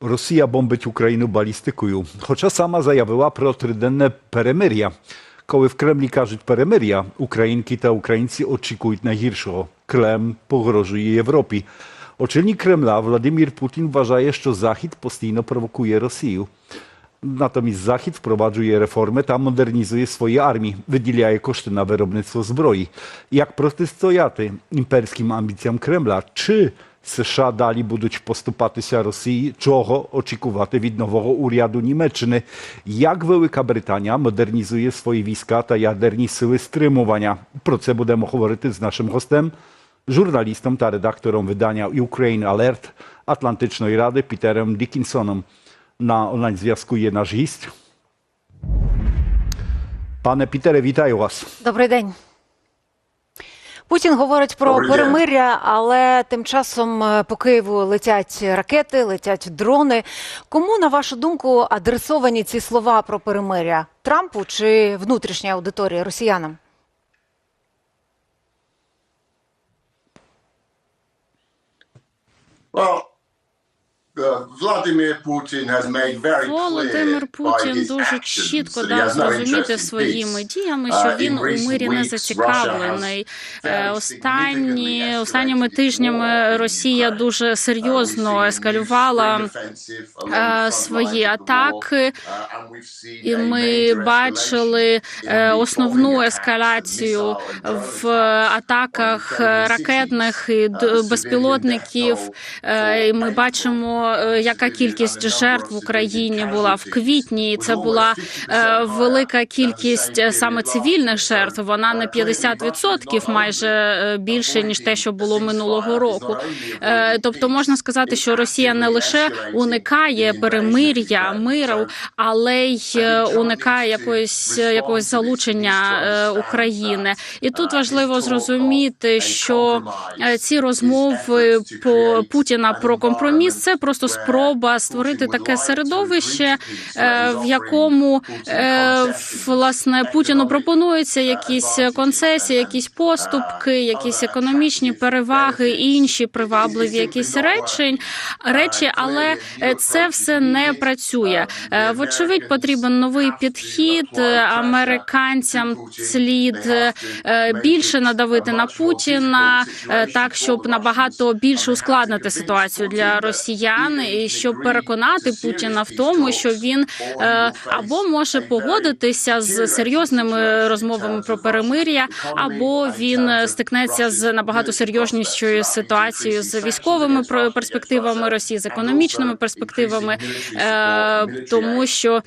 Rosja бомбить Україну балістикою, хоча сама заявила про триденне перемир'я. Коли в Кремлі кажуть перемир'я, українки та українці очікують найгіршого. Кремль погрожує Європі. Очільник Кремля Владимир Путін вважає, що Захід постійно провокує Росію. Натомість Захід впроваджує реформи та модернізує свої армії, виділяє кошти на виробництво зброї. Як протистояти імперським амбіціям Кремля? Чи США далі будуть поступатися Росії? Чого очікувати від нового уряду Німеччини? Як Велика Британія модернізує свої війська та ядерні сили стримування? Про це будемо говорити з нашим гостем, журналістом та редактором видання Ukraine Alert Атлантичної ради Пітером Дікінсоном. Na online зв'язку є наш гість. Пане Пітере, вітаю вас. Добрий день. Путін говорить про перемиря, але тим часом е, по Києву летять ракети, летять дрони. Кому, на вашу думку, адресовані ці слова про перемиря? Трампу чи внутрішній аудиторії росіянам? Well, Володимир Путін дуже чітко дав зрозуміти своїми діями, Uh, що він у мирі не зацікавлений. Е, Останні останніми тижнями Росія дуже Uh, серйозно ескалювала е, свої атаки. uh, І ми бачили е, основну ескалацію в атаках е, ракетних і Uh, безпілотників. Е, І ми бачимо, е, яка кількість жертв в Україні була в квітні. І це була 50% е, велика кількість е, саме цивільних жертв. Вона на Uh, 50% майже е, більше ніж те, що було минулого року. Е, Тобто можна сказати, що Росія не лише уникає перемир'я, миру, але й е, уникає якоїсь якогось залучення е, України. І тут важливо зрозуміти, що е, ці розмови по Путіна про компроміс це просто спроба створити таке середовище, е, в якому е, власне Путіну пропонуються якісь концесії, якісь поступки, якісь економічні переваги, інші привабливі якісь речі, речі, але е, це все не працює. Вочевидь, потрібен новий підхід. Американцям слід більше надавити на Путіна, так щоб набагато більше ускладнити ситуацію для росіян, і щоб переконати Путіна в тому, що він е, або може погодитися з серйозними розмовами про перемир'я, або він стикнеться з набагато серйознішою ситуацією з військовими перспективами Росії, з економічними перспективами, е, тому що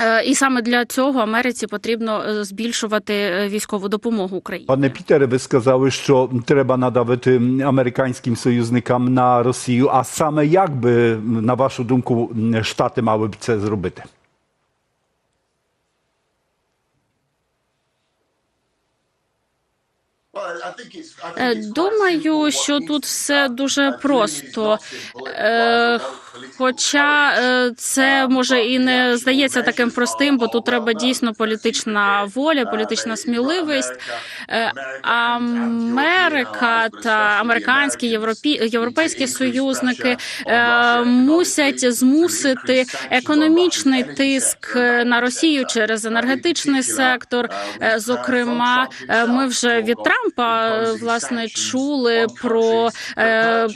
е, і саме для цього Америці потрібно збільшувати військову допомогу Україні. Пане Пітере, ви сказали, що треба надавити американським союзникам на Росію. А саме як би, на вашу думку, Штати мали б це зробити? Е, Думаю, що тут все дуже Uh, просто. Хоча е, це може і не здається таким простим, бо тут треба дійсно політична воля, політична сміливість. Е, Америка та американські європі... європейські союзники е, мусять змусити економічний тиск на Росію через енергетичний сектор. Зокрема, ми вже від Трампа власне чули про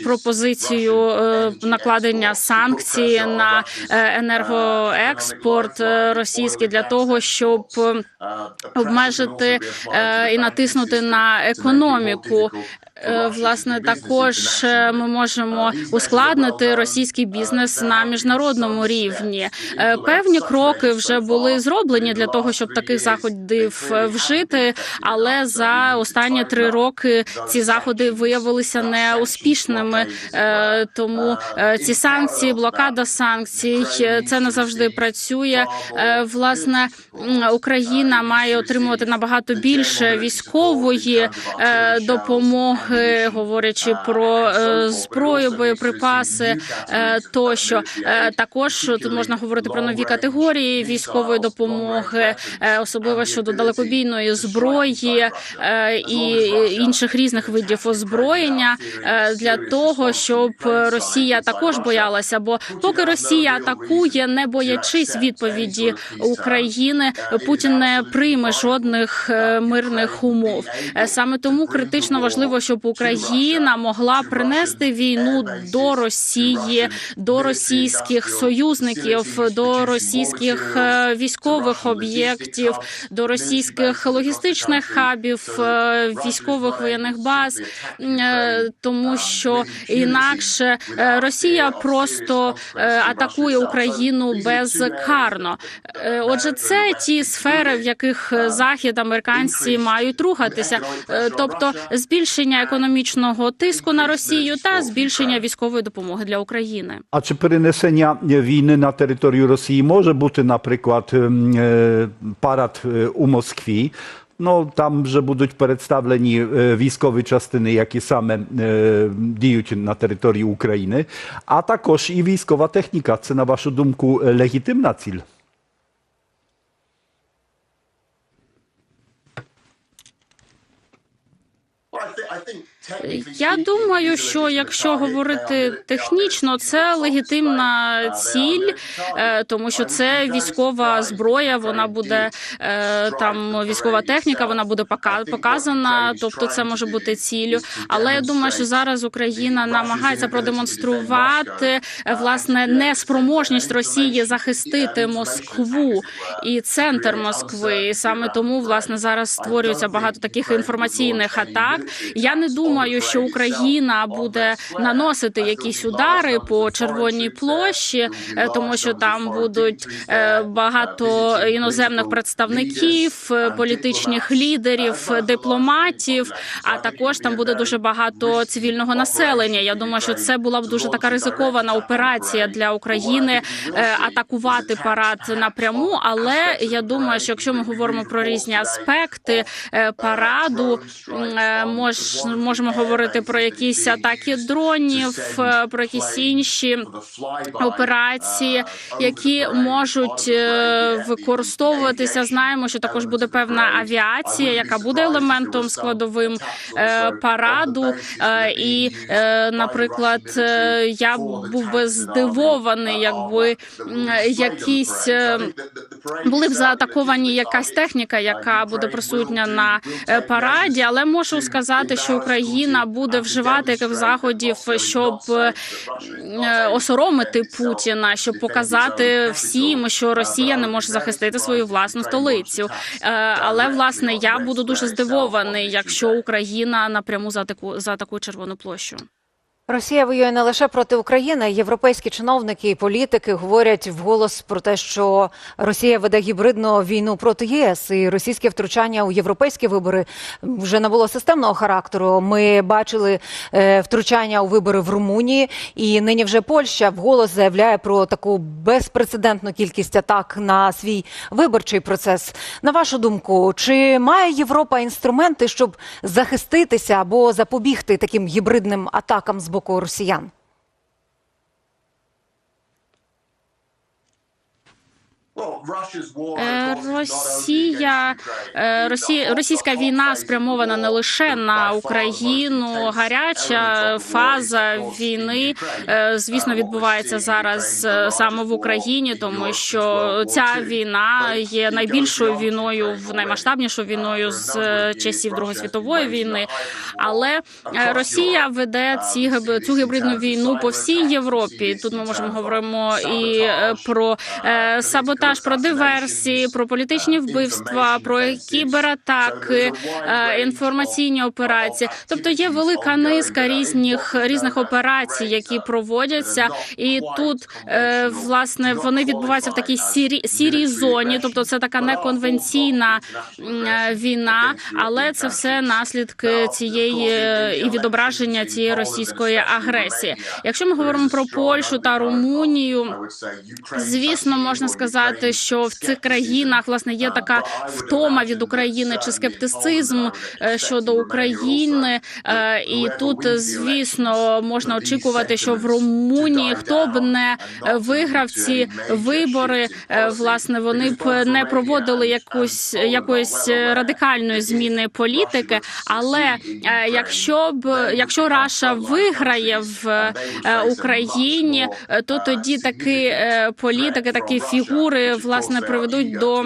пропозицію накладення санкцій на е, енергоекспорт е, російський для того, щоб е, обмежити і натиснути на економіку. Е, Власне, також е, ми можемо ускладнити російський бізнес на міжнародному рівні. Е, Певні кроки вже були зроблені для того, щоб таких заходів е, вжити, але за останні три роки ці заходи виявилися неуспішними. Е, Тому е, ці санкції, блокада санкцій, е, це не завжди працює. Е, Власне, Україна має отримувати набагато більше військової е, допомоги. Допомоги, говорячи про е, зброю, боєприпаси е, тощо. Е, Також тут можна говорити про нові категорії військової допомоги, е, особливо щодо далекобійної зброї е, і інших різних видів озброєння е, для того, щоб Росія також боялася. Бо поки Росія атакує, не боячись відповіді України, Путін не прийме жодних е, мирних умов. Е, Саме тому критично важливо, щоб Україна могла принести війну до Росії, до російських союзників, до російських е, військових об'єктів, до російських логістичних хабів, е, військових воєнних баз, е, тому що інакше Росія просто атакує Україну безкарно. Отже, це ті сфери, в яких захід американці мають рухатися, тобто збільшення економічного тиску на Росію та збільшення військової допомоги для України. А чи перенесення війни на територію Росії може бути, наприклад, ем, е, парад е, у Москві? Ну там вже будуть представлені е, військові частини, які саме діють на території України, а також і військова техніка. Це на вашу думку легітимна ціль? Я думаю, що якщо говорити технічно, це легітимна ціль, е, тому що це військова зброя. Вона буде е, там військова техніка, вона буде показана. Тобто, це може бути ціллю. Але я думаю, що зараз Україна намагається продемонструвати е, власне неспроможність Росії захистити Москву і центр Москви. І саме тому власне зараз створюється багато таких інформаційних атак. Я не думаю, що Україна буде наносити якісь удари по червоній площі, е, тому що там будуть е, багато іноземних представників, е, політичних лідерів, дипломатів. А також там буде дуже багато цивільного населення. Я думаю, що це була б дуже така ризикована операція для України атакувати парад напряму. Але я думаю, що якщо ми говоримо про різні аспекти параду, мож, можемо говорити про якісь атаки дронів, про якісь інші операції, які можуть е, використовуватися. Знаємо, що також буде певна авіація, яка буде елементом складовим е, параду. Е, І, наприклад, я був би здивований, якби якісь. були б заатаковані якась техніка, яка буде присутня на параді, але можу сказати, що Україна буде вживати яких заходів, щоб е, осоромити Путіна, щоб показати всім, що Росія не може захистити свою власну столицю. Е, Але власне я буду дуже здивований, якщо Україна напряму затаку, за таку Червону площу. Росія воює не лише проти України. Європейські чиновники і політики говорять вголос про те, що Росія веде гібридну війну проти ЄС, і російське втручання у європейські вибори вже набуло системного характеру. Ми бачили е, втручання у вибори в Румунії, і нині вже Польща вголос заявляє про таку безпрецедентну кількість атак на свій виборчий процес. На вашу думку, чи має Європа інструменти, щоб захиститися або запобігти таким гібридним атакам з боку росіян? Росія, е, Росія, російська війна спрямована не лише на Україну. Гаряча фаза війни, е, звісно, відбувається зараз е, саме в Україні, тому що ця війна є найбільшою війною, в наймасштабнішою війною з е, часів Другої світової війни. Але е, Росія веде ці гиб- цю гібридну війну по всій Європі. Тут ми можемо говоримо і е, про е, саботаж, про диверсії, про політичні вбивства, про кібератаки, е, інформаційні операції. Тобто є велика низка різних різних операцій, які проводяться, і тут е, власне вони відбуваються в такій сірі сірій зоні. Тобто, це така неконвенційна е, війна, але це все наслідки цієї е, і відображення цієї російської агресії. Якщо ми говоримо про Польщу та Румунію, звісно, можна сказати, що в цих країнах власне є така втома від України чи скептицизм е, щодо України. Е, І тут, звісно, можна очікувати, що в Румунії хто б не е, виграв ці вибори, власне, вони б не проводили якусь якоїсь радикальної зміни політики. Але якщо б якщо Раша виграє в Україні, то тоді такі політики, такі фігури власне приведуть до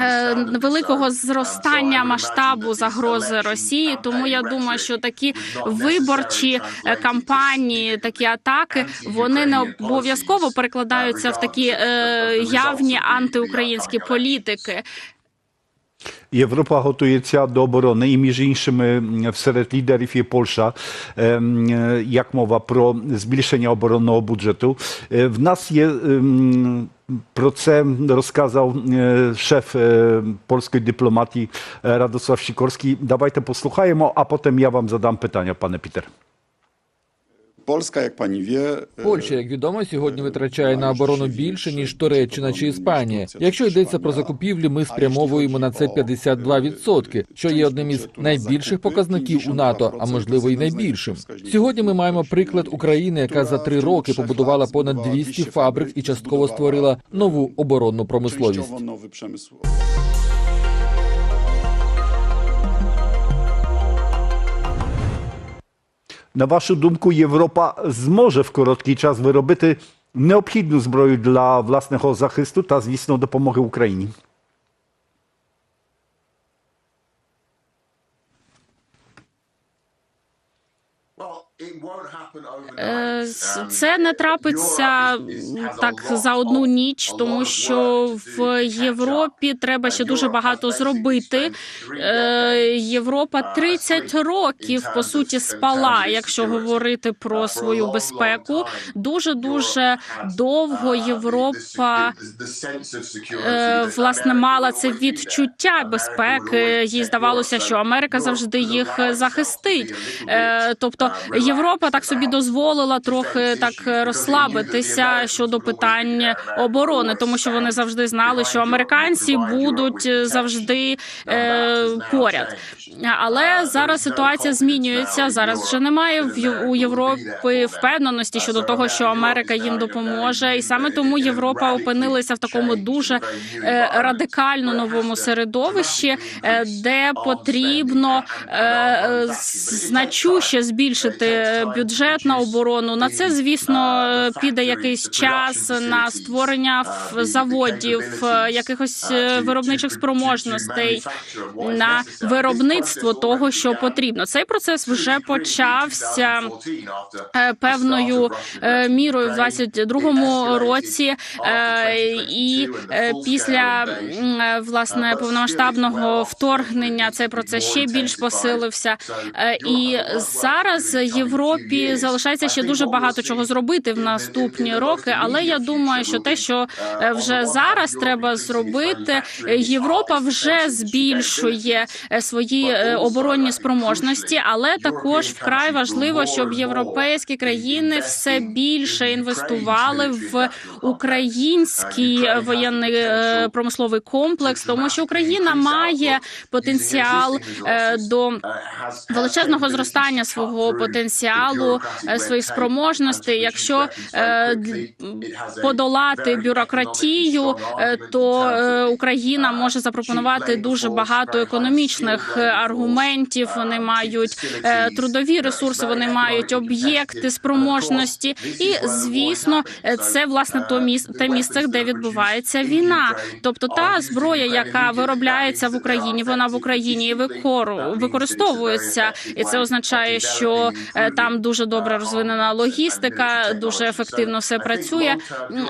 е, великого зростання масштабу загрози Росії. Тому я думаю, що такі виборчі е, кампанії, такі атаки, вони не обов'язково перекладаються в такі е, явні антиукраїнські політики. Європа готується до оборони, і між іншими м, серед лідерів є Польща, ем, е, як мова про збільшення оборонного бюджету. Е, В нас є ем, про це розказав е, шеф е, польської дипломатії е, Радосław Sikorski. Давайте послухаємо, а потім я вам задам питання, пане Пітер. Польська, як пані wie, е, Польща, як відомо, сьогодні витрачає на оборону більше ніж Туреччина чи Іспанія. Якщо йдеться про закупівлі, ми спрямовуємо на це 52%, що є одним із найбільших показників у НАТО, а можливо й найбільшим. Сьогодні ми маємо приклад України, яка за три роки побудувала понад 200 фабрик і частково створила нову оборонну промисловість. Częściowo nowy przemysł. На вашу думку, Європа зможе в короткий час виробити необхідну зброю для власного захисту та, звісно, допомоги Україні? Це не трапиться так за одну ніч, тому що в Європі треба ще дуже багато зробити. Е, Європа 30 років по суті спала, якщо говорити про свою безпеку. Дуже дуже довго Європа е, власне мала це відчуття безпеки. Їй здавалося, що Америка завжди їх захистить. Е, Тобто Європа так собі дозволила трохи так розслабитися щодо питань оборони, тому що вони завжди знали, що американці будуть завжди е, поряд. Але зараз ситуація змінюється. Зараз вже немає в у Європи впевненості щодо того, що Америка їм допоможе, і саме тому Європа опинилася в такому дуже е, радикально новому середовищі, е, де потрібно е, е, значуще збільшити бюджет на оборону. На це, звісно, е, піде якийсь час на створення заводів, е, якихось е, виробничих спроможностей на виробництво того, що потрібно. Цей процес вже почався е, певною е, мірою в 22-му році, е, і е, після е, власне повномасштабного вторгнення цей процес ще більш посилився. Е, І зараз Європі залишається ще дуже багато чого зробити в наступні роки. Але я думаю, що те, що е, вже зараз треба зробити, Європа вже збільшує е, свої е, оборонні спроможності, але також вкрай важливо, щоб європейські країни все більше інвестували в український воєнний промисловий комплекс, тому що Україна має потенціал до величезного зростання свого потенціалу, е, своїх спроможностей. Якщо е, подолати бюрократію, е, то Україна може запропонувати дуже багато економічних аргументів. Вони мають е, трудові ресурси, вони мають об'єкти спроможності, і звісно, це власне то місце, те місце, де відбувається війна. Тобто та зброя, яка виробляється в Україні, вона в Україні і використовується, і це означає, що там дуже добре розвинена логістика, дуже ефективно все працює.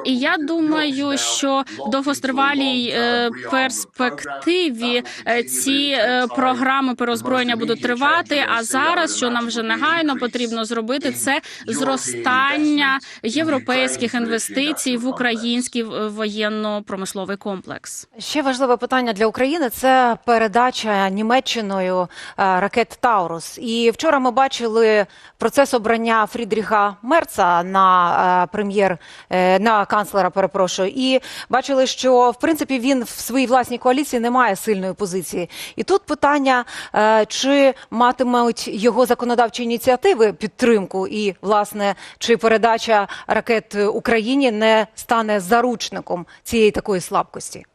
І я думаю, що в довгостривалій е, перспективі е, ці е, програми переозброєння будуть тривати. А зараз, що нам вже негайно потрібно зробити, це зростання європейських інвестицій в український е, воєнно-промисловий комплекс. Ще важливе питання для України це передача Німеччиною е, ракет Таурус. І вчора ми бачили процес обрання Фрідріха Мерца на е, прем'єр е, на канцлера. Перепрошую, і бачили, що в принципі він в своїй власній коаліції не має сильної позиції. І тут питання, е, чи матимуть його законодавчі ініціативи підтримку, і власне чи передача ракет Україні не стане заручником цієї такої слабкості.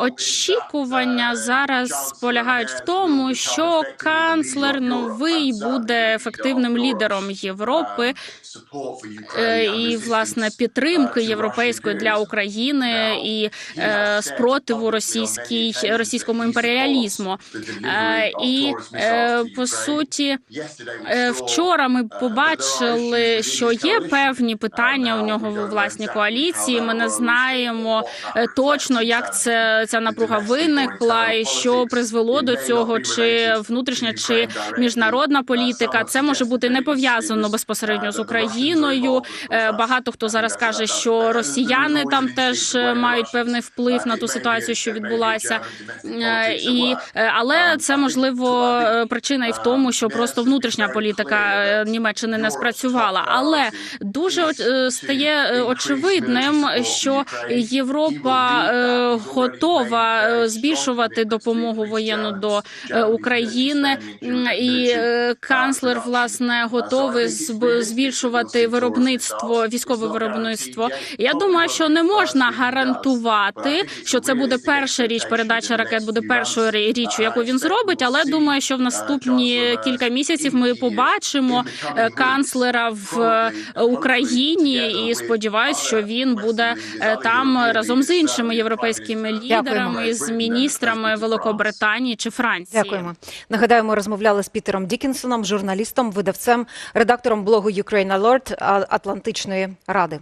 Очікування uh, зараз полягають в тому, що канцлер новий буде uh, ефективним лідером uh, Європи. Е, І власне uh, підтримки європейської для. України і е, спротиву російській російському імперіалізму. Е, І е, по суті, Е, Вчора ми uh, побачили, що є певні питання Uh, у нього know власній коаліції. Ми не arose, знаємо е, точно, як це ця напруга виникла, і що призвело до цього, чи внутрішня, чи міжнародна Uh, політика. Це може бути не пов'язано безпосередньо uh, з Україною. Е. Багато хто зараз каже, що росіяни там теж е, мають певний вплив на Uh, ту ситуацію, що відбулася. Е, І е, але Um, це можливо е, причина і в uh, тому, що просто внутрішня політика е, Німеччини не спрацювала. Але дуже е, стає е, очевидним, що. Європа е, готова е, збільшувати допомогу воєнну до е, України, і е, uh, канцлер власне Uh, готовий збільшувати виробництво, військове виробництво. Я думаю, що не можна гарантувати, що це буде перша річ. Передача ракет буде першою річчю, Uh, яку він зробить. Але думаю, що в uh, наступні кілька місяців ми побачимо е, канцлера в е, Україні, і сподіваюся, що він буде е, там разом з іншими європейськими лідерами, з міністрами. Великобританії чи Франції. Дякуємо. Нагадаємо, розмовляли з Пітером Дікінсоном, журналістом, видавцем, редактором блогу Ukraine Alert Атлантичної ради.